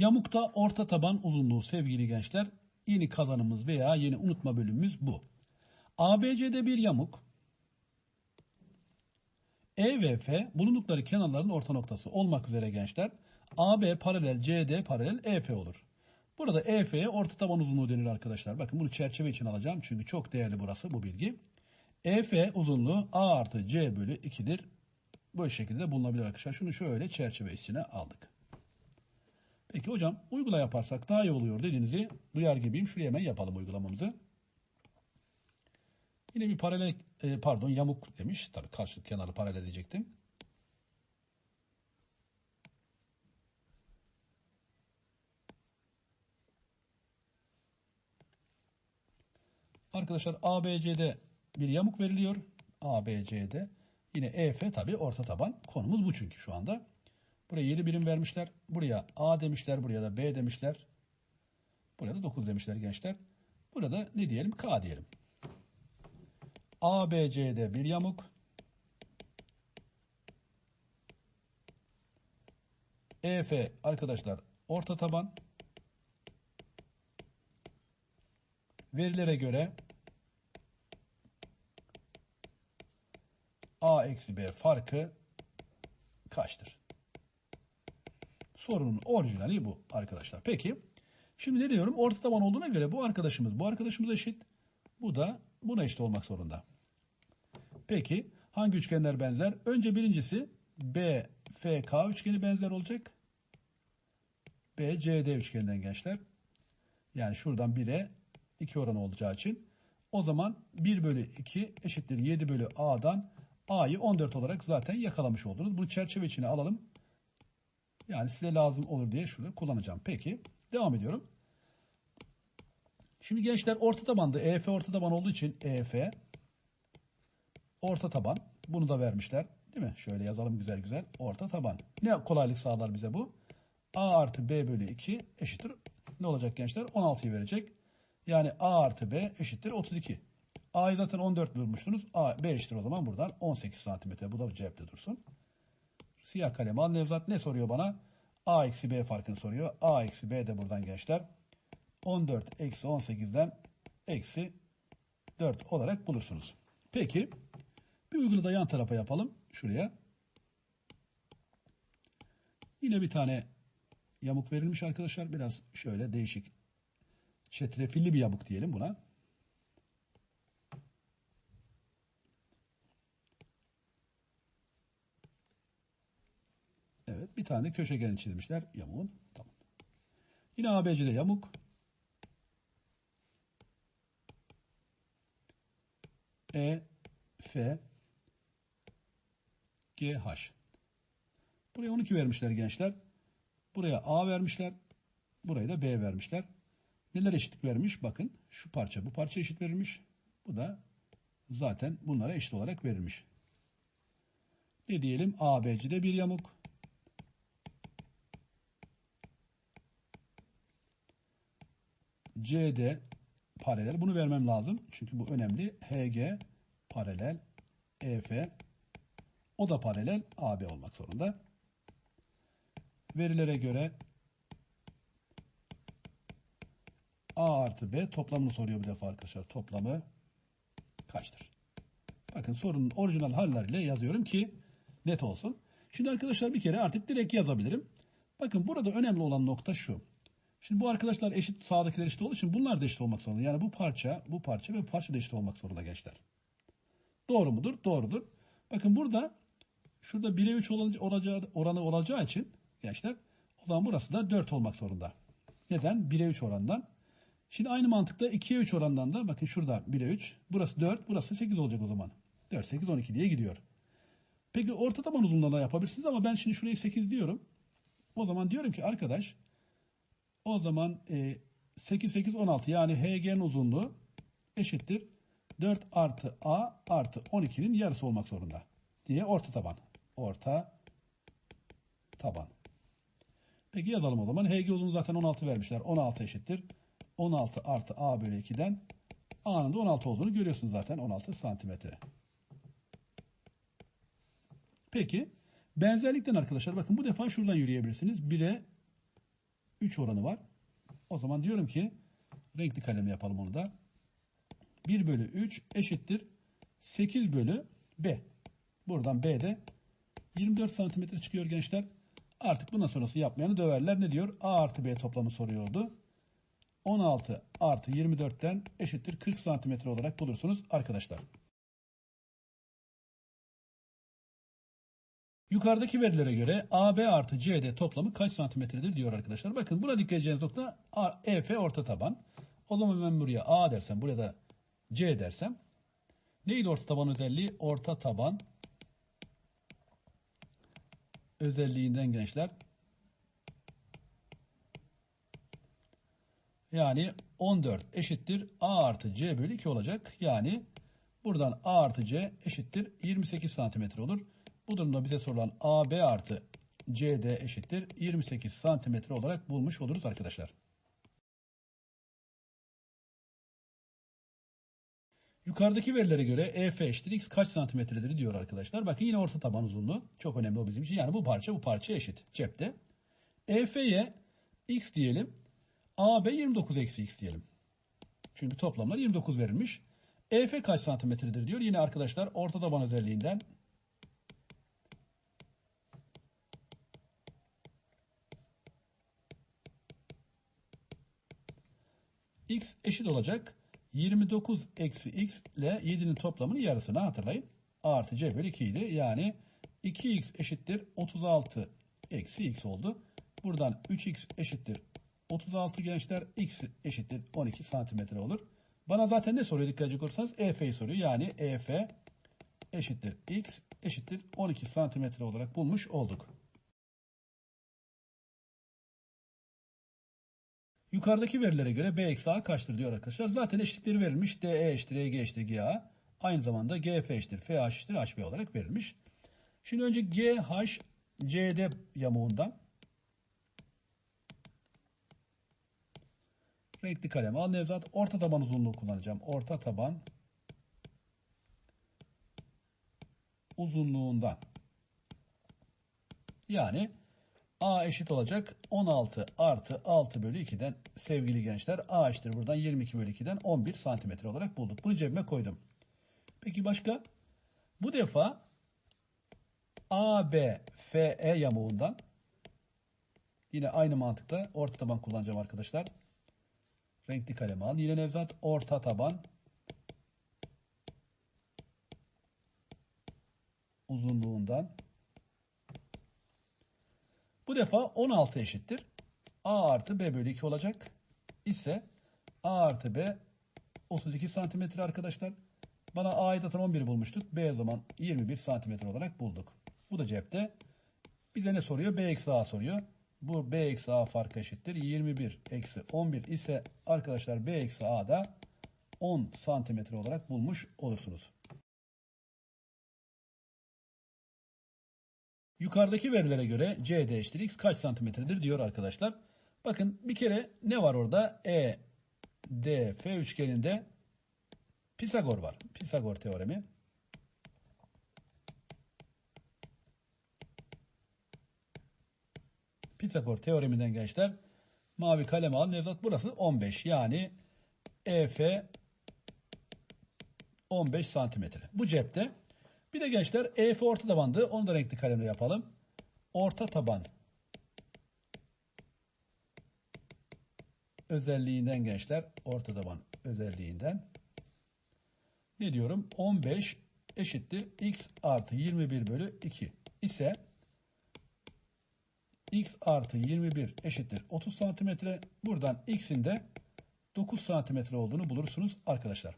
Yamukta orta taban uzunluğu sevgili gençler. Yeni kazanımız veya yeni unutma bölümümüz bu. ABC'de bir yamuk. E ve F bulundukları kenarların orta noktası olmak üzere gençler. AB paralel CD paralel EP olur. Burada EF'ye orta taban uzunluğu denir arkadaşlar. Bakın bunu çerçeve için alacağım çünkü çok değerli burası bu bilgi. EF uzunluğu A artı C bölü 2'dir. Bu şekilde bulunabilir arkadaşlar. Şunu şöyle çerçeve içine aldık. Peki hocam uygula yaparsak daha iyi oluyor dediğinizi duyar gibiyim. Şuraya hemen yapalım uygulamamızı. Yine bir paralel e, pardon yamuk demiş. Tabii karşılık kenarı paralel edecektim. Arkadaşlar ABC'de bir yamuk veriliyor. ABC'de yine EF tabii orta taban. Konumuz bu çünkü şu anda. Buraya 7 birim vermişler. Buraya A demişler. Buraya da B demişler. Buraya da 9 demişler gençler. Burada ne diyelim? K diyelim. ABC'de bir yamuk. EF arkadaşlar orta taban. Verilere göre A eksi B farkı kaçtır? Sorunun orijinali bu arkadaşlar. Peki şimdi ne diyorum? Orta taban olduğuna göre bu arkadaşımız bu arkadaşımız eşit. Bu da buna eşit olmak zorunda. Peki hangi üçgenler benzer? Önce birincisi B, F, K üçgeni benzer olacak. B, C, D üçgeninden gençler. Yani şuradan 1'e 2 oranı olacağı için. O zaman 1 bölü 2 eşittir 7 bölü A'dan A'yı 14 olarak zaten yakalamış oldunuz. Bunu çerçeve içine alalım. Yani size lazım olur diye şurada kullanacağım. Peki devam ediyorum. Şimdi gençler orta tabanda EF orta taban olduğu için EF orta taban. Bunu da vermişler. Değil mi? Şöyle yazalım güzel güzel. Orta taban. Ne kolaylık sağlar bize bu? A artı B bölü 2 eşittir. Ne olacak gençler? 16'yı verecek. Yani A artı B eşittir 32. A'yı zaten 14 bulmuştunuz. A, B eşittir o zaman buradan 18 santimetre. Bu da cepte dursun. Siyah kalem al Nevzat ne soruyor bana? A eksi B farkını soruyor. A eksi B de buradan gençler. 14 eksi 18'den eksi 4 olarak bulursunuz. Peki bir uygula da yan tarafa yapalım. Şuraya. Yine bir tane yamuk verilmiş arkadaşlar. Biraz şöyle değişik çetrefilli bir yamuk diyelim buna. Bir tane köşegen çizmişler yamuğun. Tamam. Yine ABC'de yamuk. E, F, G, H. Buraya 12 vermişler gençler. Buraya A vermişler. Buraya da B vermişler. Neler eşitlik vermiş? Bakın şu parça bu parça eşit verilmiş. Bu da zaten bunlara eşit olarak verilmiş. Ne diyelim? ABC'de bir yamuk. CD paralel. Bunu vermem lazım. Çünkü bu önemli. HG paralel. EF o da paralel AB olmak zorunda. Verilere göre A artı B toplamını soruyor bir defa arkadaşlar. Toplamı kaçtır? Bakın sorunun orijinal halleriyle yazıyorum ki net olsun. Şimdi arkadaşlar bir kere artık direkt yazabilirim. Bakın burada önemli olan nokta şu. Şimdi bu arkadaşlar eşit sağdakiler eşit olduğu için bunlar da eşit olmak zorunda. Yani bu parça, bu parça ve bu parça da eşit olmak zorunda gençler. Doğru mudur? Doğrudur. Bakın burada şurada 1'e 3 olacağı, oranı olacağı için gençler o zaman burası da 4 olmak zorunda. Neden? 1'e 3 orandan. Şimdi aynı mantıkta 2'ye 3 orandan da bakın şurada 1'e 3. Burası 4, burası 8 olacak o zaman. 4, 8, 12 diye gidiyor. Peki orta taban uzunluğunda da yapabilirsiniz ama ben şimdi şurayı 8 diyorum. O zaman diyorum ki arkadaş o zaman e, 8, 8, 16 yani HG'nin uzunluğu eşittir. 4 artı A artı 12'nin yarısı olmak zorunda. Diye orta taban. Orta taban. Peki yazalım o zaman. HG uzunluğu zaten 16 vermişler. 16 eşittir. 16 artı A bölü 2'den A'nın da 16 olduğunu görüyorsunuz zaten. 16 santimetre. Peki. Benzerlikten arkadaşlar bakın bu defa şuradan yürüyebilirsiniz. 1'e 3 oranı var. O zaman diyorum ki renkli kalemle yapalım onu da. 1 bölü 3 eşittir 8 bölü B. Buradan B de 24 santimetre çıkıyor gençler. Artık bundan sonrası yapmayanı döverler. Ne diyor? A artı B toplamı soruyordu. 16 artı 24'ten eşittir 40 santimetre olarak bulursunuz arkadaşlar. Yukarıdaki verilere göre AB artı CD toplamı kaç santimetredir diyor arkadaşlar. Bakın buna dikkat edeceğiniz nokta EF orta taban. O zaman ben buraya A dersem, buraya da C dersem. Neydi orta taban özelliği? Orta taban özelliğinden gençler. Yani 14 eşittir A artı C bölü 2 olacak. Yani buradan A artı C eşittir 28 santimetre olur. Bu durumda bize sorulan AB artı CD eşittir 28 santimetre olarak bulmuş oluruz arkadaşlar. Yukarıdaki verilere göre EF eşittir x kaç santimetredir diyor arkadaşlar. Bakın yine orta taban uzunluğu. Çok önemli o bizim için. Yani bu parça bu parça eşit cepte. EF'ye x diyelim. AB 29 eksi x diyelim. Çünkü toplamlar 29 verilmiş. EF kaç santimetredir diyor. Yine arkadaşlar orta taban özelliğinden x eşit olacak. 29 eksi x ile 7'nin toplamının yarısını hatırlayın. Artı c bölü 2 idi. Yani 2x eşittir 36 eksi x oldu. Buradan 3x eşittir 36 gençler x eşittir 12 santimetre olur. Bana zaten ne soruyor dikkat edecek olursanız EF'yi soruyor. Yani EF eşittir x eşittir 12 santimetre olarak bulmuş olduk. Yukarıdaki verilere göre B eksi A kaçtır diyor arkadaşlar. Zaten eşitlikleri verilmiş. DE eşittir EG eşittir GA. Aynı zamanda GF eşittir FH eşittir HB olarak verilmiş. Şimdi önce GH CD yamuğundan renkli kalem al Nevzat. Orta taban uzunluğu kullanacağım. Orta taban uzunluğundan. Yani A eşit olacak 16 artı 6 bölü 2'den sevgili gençler A eşittir buradan 22 bölü 2'den 11 santimetre olarak bulduk. Bunu cebime koydum. Peki başka? Bu defa AB FE yamuğundan yine aynı mantıkta orta taban kullanacağım arkadaşlar. Renkli kalemi al. Yine Nevzat orta taban uzunluğundan bu defa 16 eşittir. A artı B bölü 2 olacak. ise A artı B 32 santimetre arkadaşlar. Bana A'yı zaten 11 bulmuştuk. B zaman 21 santimetre olarak bulduk. Bu da cepte. Bize ne soruyor? B eksi A soruyor. Bu B eksi A farkı eşittir. 21 eksi 11 ise arkadaşlar B eksi A da 10 santimetre olarak bulmuş olursunuz. Yukarıdaki verilere göre CD eşittir x kaç santimetredir diyor arkadaşlar. Bakın bir kere ne var orada? E, D, F üçgeninde Pisagor var. Pisagor teoremi. Pisagor teoreminden gençler mavi kalem al Nevzat burası 15 yani EF 15 santimetre. Bu cepte bir de gençler EF orta tabandı. Onu da renkli kalemle yapalım. Orta taban özelliğinden gençler orta taban özelliğinden ne diyorum? 15 eşittir x artı 21 bölü 2 ise x artı 21 eşittir 30 santimetre. Buradan x'in de 9 santimetre olduğunu bulursunuz arkadaşlar.